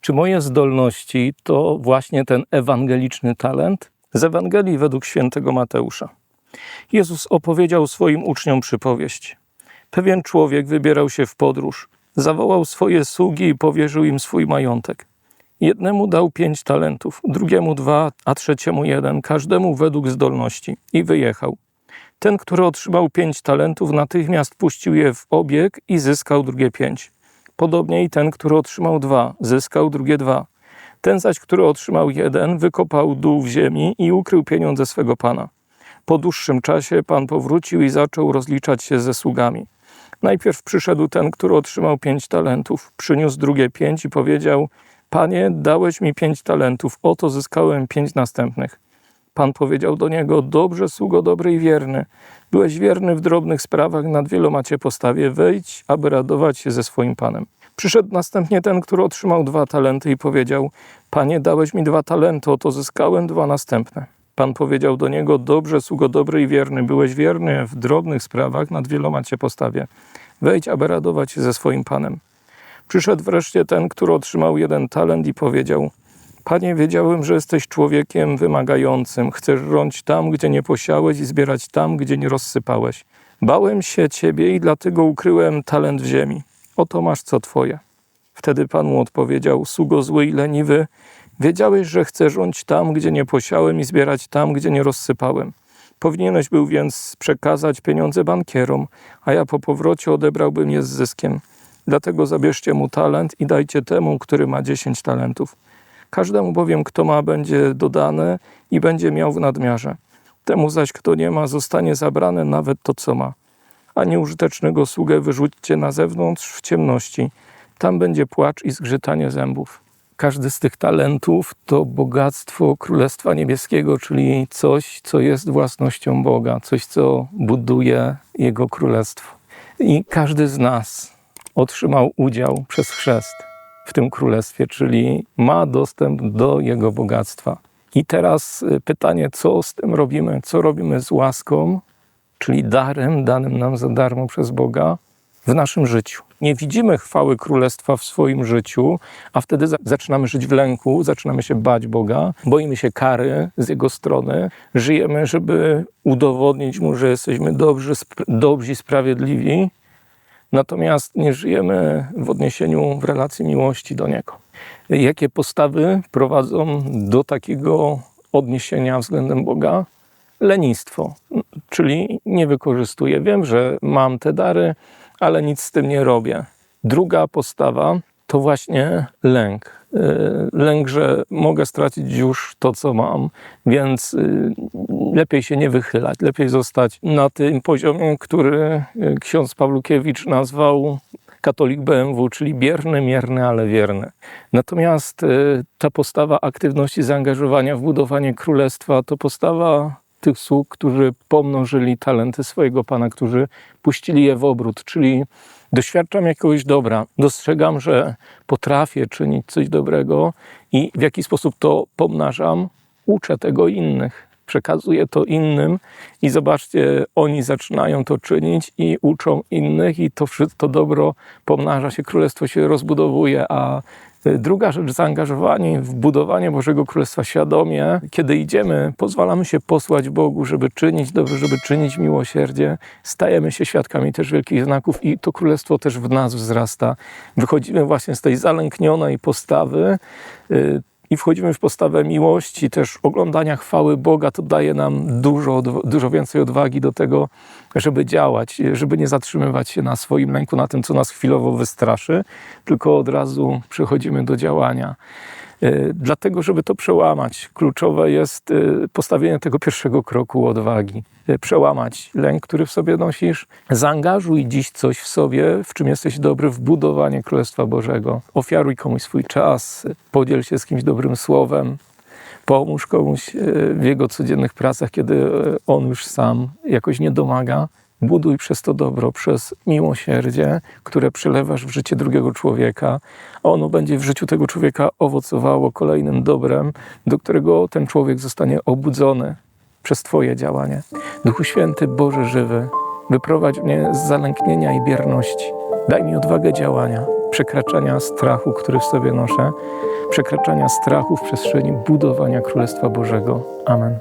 Czy moje zdolności to właśnie ten ewangeliczny talent? Z Ewangelii według świętego Mateusza. Jezus opowiedział swoim uczniom przypowieść. Pewien człowiek wybierał się w podróż, zawołał swoje sługi i powierzył im swój majątek. Jednemu dał pięć talentów, drugiemu dwa, a trzeciemu jeden, każdemu według zdolności i wyjechał. Ten, który otrzymał pięć talentów, natychmiast puścił je w obieg i zyskał drugie pięć. Podobnie i ten, który otrzymał dwa, zyskał drugie dwa. Ten zaś, który otrzymał jeden, wykopał dół w ziemi i ukrył pieniądze swego pana. Po dłuższym czasie pan powrócił i zaczął rozliczać się ze sługami. Najpierw przyszedł ten, który otrzymał pięć talentów, przyniósł drugie pięć i powiedział: Panie, dałeś mi pięć talentów, oto zyskałem pięć następnych. Pan powiedział do niego: Dobrze, sługo dobry i wierny. Byłeś wierny w drobnych sprawach, nad wieloma cię postawię. Wejdź, aby radować się ze swoim panem. Przyszedł następnie ten, który otrzymał dwa talenty i powiedział: Panie, dałeś mi dwa talenty, oto zyskałem dwa następne. Pan powiedział do niego: Dobrze, sługo dobry i wierny. Byłeś wierny w drobnych sprawach, nad wieloma cię postawię. Wejdź, aby radować się ze swoim panem. Przyszedł wreszcie ten, który otrzymał jeden talent i powiedział: Panie, wiedziałem, że jesteś człowiekiem wymagającym. Chcesz rąć tam, gdzie nie posiałeś i zbierać tam, gdzie nie rozsypałeś. Bałem się ciebie i dlatego ukryłem talent w ziemi. Oto masz co twoje. Wtedy Pan mu odpowiedział: Sługo zły i leniwy, wiedziałeś, że chcę rąć tam, gdzie nie posiałem i zbierać tam, gdzie nie rozsypałem. Powinieneś był więc przekazać pieniądze bankierom, a ja po powrocie odebrałbym je z zyskiem. Dlatego zabierzcie mu talent i dajcie temu, który ma dziesięć talentów. Każdemu bowiem, kto ma, będzie dodane i będzie miał w nadmiarze. Temu zaś, kto nie ma, zostanie zabrane nawet to, co ma. A nieużytecznego sługę wyrzućcie na zewnątrz w ciemności. Tam będzie płacz i zgrzytanie zębów. Każdy z tych talentów to bogactwo Królestwa Niebieskiego, czyli coś, co jest własnością Boga, coś, co buduje Jego Królestwo. I każdy z nas otrzymał udział przez chrzest w tym królestwie, czyli ma dostęp do jego bogactwa. I teraz y, pytanie, co z tym robimy? Co robimy z łaską, czyli darem danym nam za darmo przez Boga w naszym życiu? Nie widzimy chwały królestwa w swoim życiu, a wtedy za- zaczynamy żyć w lęku, zaczynamy się bać Boga, boimy się kary z jego strony, żyjemy, żeby udowodnić mu, że jesteśmy dobrzy, dobrzy, sprawiedliwi, Natomiast nie żyjemy w odniesieniu, w relacji miłości do Niego. Jakie postawy prowadzą do takiego odniesienia względem Boga? Lenistwo, czyli nie wykorzystuję. Wiem, że mam te dary, ale nic z tym nie robię. Druga postawa to właśnie lęk. Yy, Lęk, że mogę stracić już to, co mam, więc yy, lepiej się nie wychylać, lepiej zostać na tym poziomie, który yy, ksiądz Pawlukiewicz nazwał katolik BMW, czyli bierny, mierny, ale wierny. Natomiast ta postawa aktywności, zaangażowania w budowanie królestwa to postawa tych sług, którzy pomnożyli talenty swojego Pana, którzy puścili je w obrót, czyli doświadczam jakiegoś dobra, dostrzegam, że potrafię czynić coś dobrego i w jaki sposób to pomnażam, uczę tego innych, przekazuję to innym i zobaczcie, oni zaczynają to czynić i uczą innych i to wszystko dobro pomnaża się, królestwo się rozbudowuje, a y, Druga rzecz, zaangażowanie w budowanie Bożego Królestwa świadomie. Kiedy idziemy, pozwalamy się posłać Bogu, żeby czynić dobrze, żeby czynić miłosierdzie. Stajemy się świadkami też wielkich znaków i to Królestwo też w nas wzrasta. Wychodzimy właśnie z tej zalęknionej postawy y, i wchodzimy w postawę miłości, też oglądania chwały Boga. To daje nam dużo, dużo więcej odwagi do tego, żeby działać, żeby nie zatrzymywać się na swoim lęku, na tym, co nas chwilowo wystraszy, tylko od razu przechodzimy do działania. Y, Dlatego, żeby to przełamać, kluczowe jest y, postawienie tego pierwszego kroku odwagi. Y, Przełamać lęk, który w sobie nosisz. Zaangażuj dziś coś w sobie, w czym jesteś dobry, w budowanie Królestwa Bożego. Ofiaruj komuś swój czas, podziel się z kimś dobrym słowem, pomóż komuś w jego codziennych pracach, kiedy on już sam jakoś nie domaga. Buduj przez to dobro, przez miłosierdzie, które przylewasz w życie drugiego człowieka. Ono będzie w życiu tego człowieka owocowało kolejnym dobrem, do którego ten człowiek zostanie obudzony przez Twoje działanie. Duchu Święty, Boże żywy, wyprowadź mnie z zalęknienia i bierności. Daj mi odwagę działania, przekraczania strachu, który w sobie noszę. przekraczania strachu w przestrzeni budowania Królestwa Bożego. Amen.